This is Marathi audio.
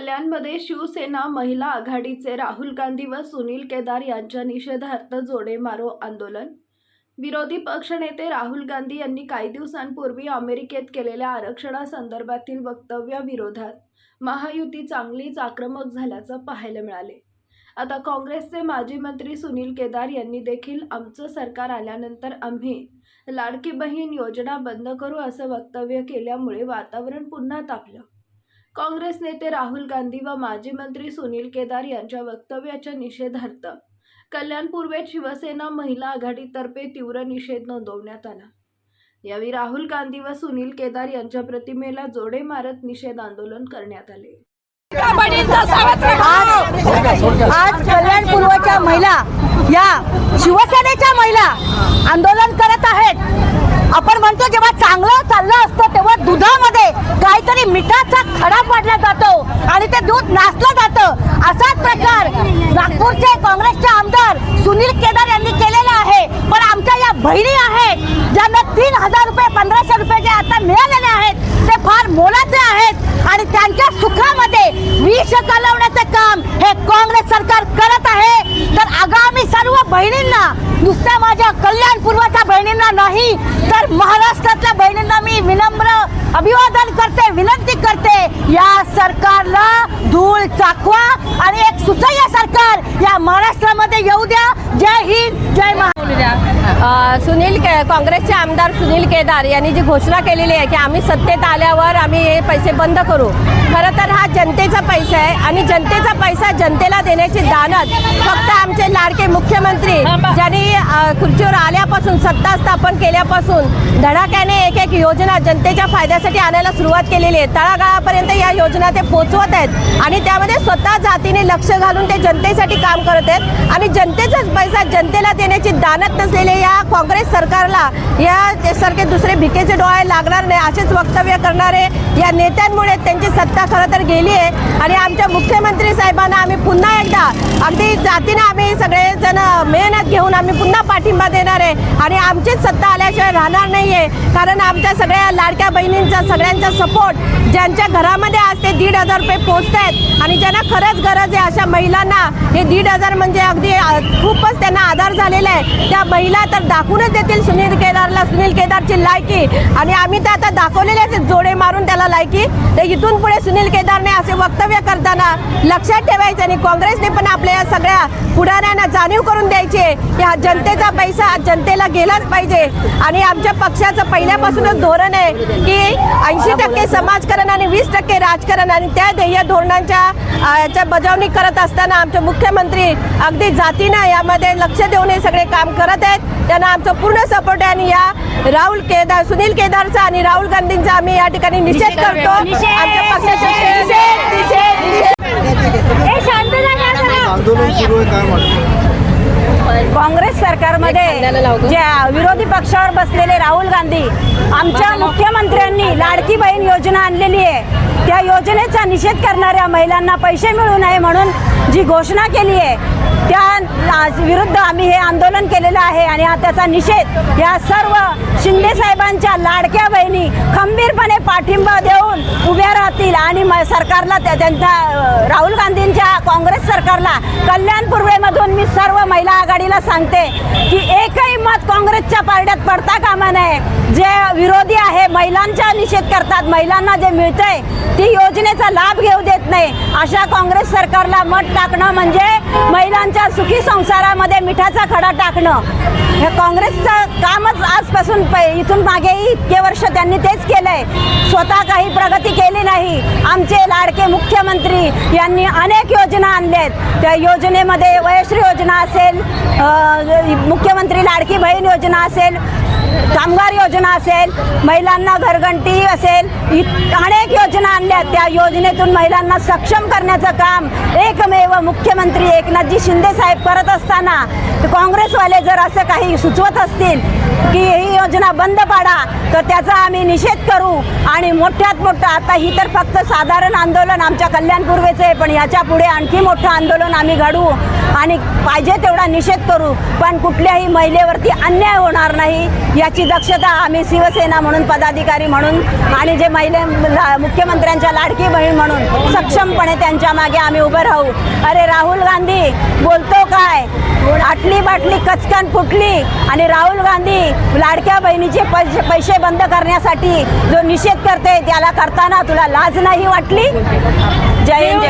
कल्याणमध्ये शिवसेना महिला आघाडीचे राहुल गांधी व सुनील केदार यांच्या निषेधार्थ जोडे मारो आंदोलन. विरोधी पक्षनेते राहुल गांधी यांनी काही दिवसांपूर्वी अमेरिकेत केलेल्या आरक्षणासंदर्भातील वक्तव्याविरोधात महायुती चांगलीच आक्रमक झाल्याचं पाहायला मिळाले. आता काँग्रेसचे माजी मंत्री सुनील केदार यांनी देखील आमचं सरकार आल्यानंतर आम्ही लाडकी बहीण योजना बंद करू असं वक्तव्य केल्यामुळे वातावरण पुन्हा तापलं. काँग्रेस नेते राहुल गांधी व माजी मंत्री सुनील केदार यांच्या वक्तव्याच्या निषेधार्थ कल्याण पूर्वेत शिवसेना महिला आघाडीतर्फे तीव्र निषेध नोंदवण्यात आला. यावेळी राहुल गांधी व सुनील केदार यांच्या प्रतिमेला जोडे मारत निषेध आंदोलन करण्यात आले. आज कल्याण पूर्वच्या महिला या शिवसेनेच्या महिला आंदोलन करत आहेत. आपण म्हणतो जेव्हा चांगलं चाललं असतं तेव्हा दुधामध्ये काहीतरी मिठाचा खडा पाडला जातो आणि ते दूध नाचलं जातं. असाच प्रकार नागपूरचे काँग्रेसचे आमदार सुनील केदार यांनी केलेला आहे. पण आमच्या या बहिणी आहेत ज्यांना तीन हजार रुपये पंधराशे रुपये जे आता मिळालेले आहेत ते फार मोलाचे आहेत. आणि त्यांच्या सुखामध्ये विष घालवण्याचं काम हे काँग्रेस सरकार करत आहे. तर आगामी सर्व बहिणींना नुसत्या माझ्या कल्याण पूर्वाच्या बहिणींना नाही तर महाराष्ट्रातल्या बहिणींना मी विनम्र अभिवादन करते विनंती करते या सरकारला धूळ चाकवा आणि एक सुसह्य सरकार या महाराष्ट्रामध्ये येऊ द्या. जय हिंद जय महाराष्ट्र. अ, सुनील के काँग्रेसचे आमदार सुनील केदार यांनी जी घोषणा केलेली आहे की आम्ही सत्तेत आल्यावर आम्ही हे पैसे बंद करू. खरं तर हा जनतेचा पैसा आहे आणि जनतेचा पैसा जनतेला देण्याची दानत फक्त आमचे लाडके मुख्यमंत्री ज्यांनी खुर्चीवर आल्यापासून सत्ता स्थापन केल्यापासून धडाक्याने एक एक योजना जनतेच्या फायद्यासाठी आणायला सुरुवात केलेली आहे. तळागाळापर्यंत या योजना ते पोचवत आहेत आणि त्यामध्ये स्वतः जातीने लक्ष घालून ते जनतेसाठी काम करत आहेत आणि जनतेचाच पैसा जनतेला देण्याची दानत नसलेल्या या काँग्रेस सरकारला या सारखे दुसरे भिकेचे डोळे लागणार नाही असेच वक्तव्य करणारे या नेत्यांमुळे त्यांची सत्ता खरं तर गेली आहे. आणि आमच्या मुख्यमंत्री साहेबांना आम्ही पुन्हा एकदा अगदी जातीने आम्ही सगळेजण मेहनत घेऊन आम्ही पुन्हा पाठिंबा देणार आहे. आणि आमचीच सत्ता आल्याशिवाय राहणार नाही आहे कारण आमच्या सगळ्या लाडक्या बहिणींचा सगळ्यांचा सपोर्ट ज्यांच्या घरामध्ये आज ते दीड हजार रुपये पोचत आहेत आणि ज्यांना खरंच गरज आहे अशा महिलांना हे दीड हजार म्हणजे अगदी खूपच त्यांना आधार झालेला आहे. त्या महिला तर दाखवूनच देतील सुनील केदारला. सुनील केदारची लायकी. आणि आम्ही तर आता दाखवलेलेच आहेत जोडे मारून त्याला लायकी. तर इथून पुढे सुनील केदारने असे वक्तव्य करताना लक्षात ठेवायचं आणि काँग्रेसने पण आपल्या या सगळ्या पुढाऱ्यांना जाणीव करून द्यायची. की हा जनतेचा पैसा जनतेला गेलाच पाहिजे. आणि आमच्या पक्षाचं पहिल्यापासूनच धोरण आहे की ऐंशी समाजकारण आणि वीस टक्के राजकारण आणि त्या ध्येय धोरणांच्या याच्या बजावणी करत असताना आमचे मुख्यमंत्री अगदी जातीनं यामध्ये लक्ष देऊन हे सगळे काम करत आहेत. त्यांना आमचं पूर्ण सपोर्ट आहे आणि या राहुल केदार सुनील केदारचा आणि राहुल गांधींचा आम्ही या ठिकाणी निषेध करतो. आमच्या पक्षाचा निषेध. निषेध. निषेध. आंदोलन सुरू आहे काय वाटतं? काँग्रेस सरकारमध्ये जे विरोधी पक्षावर बसलेले राहुल गांधी आमच्या मुख्यमंत्र्यांनी लाडकी बहीण योजना आणलेली आहे. त्या योजनेचा निषेध करणाऱ्या महिलांना पैसे मिळू नये म्हणून जी घोषणा केली आहे त्या विरुद्ध आम्ही हे आंदोलन केलेलं आहे आणि हा त्याचा निषेध या सर्व शिंदे साहेबांच्या लाडक्या बहिणी खंबीरपणे पाठिंबा देऊन उभ्या राहतील आणि म- सरकारला त्या- त्यांच्या राहुल गांधींच्या काँग्रेस सरकारला कल्याण पूर्वेमधून मी सर्व महिला आघाडीला सांगते की एकही मत काँग्रेसच्या पारड्यात पडता कामा नये. जे विरोधी आहे महिलांचा निषेध करतात महिलांना जे मिळतंय ती योजनेचा लाभ घेऊ देत नाही. अशा काँग्रेस सरकारला मत टाकणं म्हणजे महिलांच्या सुखी संसारामध्ये मिठाचा खडा टाकणं. हे काँग्रेसचं कामच आजपासून प- इथून मागेही इतके वर्ष त्यांनी तेच केलंय. स्वतः काही प्रगती केली नाही. आमचे लाडके मुख्यमंत्री यांनी अनेक योजना आणल्यात. त्या योजनेमध्ये वयश्री योजना असेल मुख्यमंत्री लाडकी बहीण योजना असेल कामगार योजना असेल महिलांना घरघंटी असेल अनेक योजना आणल्या त्या योजनेतून महिलांना सक्षम करण्याचं काम एकमेव मुख्यमंत्री एकनाथजी शिंदे साहेब करत असताना काँग्रेसवाले जर असं काही सुचवत असतील की ही योजना बंद पाडा तर त्याचा आम्ही निषेध करू. आणि मोठ्यात मोठं आता ही तर फक्त साधारण आंदोलन आमच्या कल्याण पूर्वेचं आहे पण याच्यापुढे आणखी मोठं आंदोलन आम्ही घडवू आणि पाहिजे तेवढा निषेध करू. पण कुठल्याही महिलेवरती अन्याय होणार नाही याची दक्षता आम्ही शिवसेना म्हणून पदाधिकारी म्हणून आणि जे महिले मुख्यमंत्र्यांच्या लाडकी बहीण म्हणून सक्षमपणे त्यांच्या मागे आम्ही उभे राहू. अरे राहुल गांधी बोलतो काय? आटली बाटली कचकन फुटली आणि राहुल गांधी लाडक्या बहिणीचे पैसे पैसे बंद करण्यासाठी जो निषेध करते त्याला करताना तुला लाज नाही वाटली? जय हिंद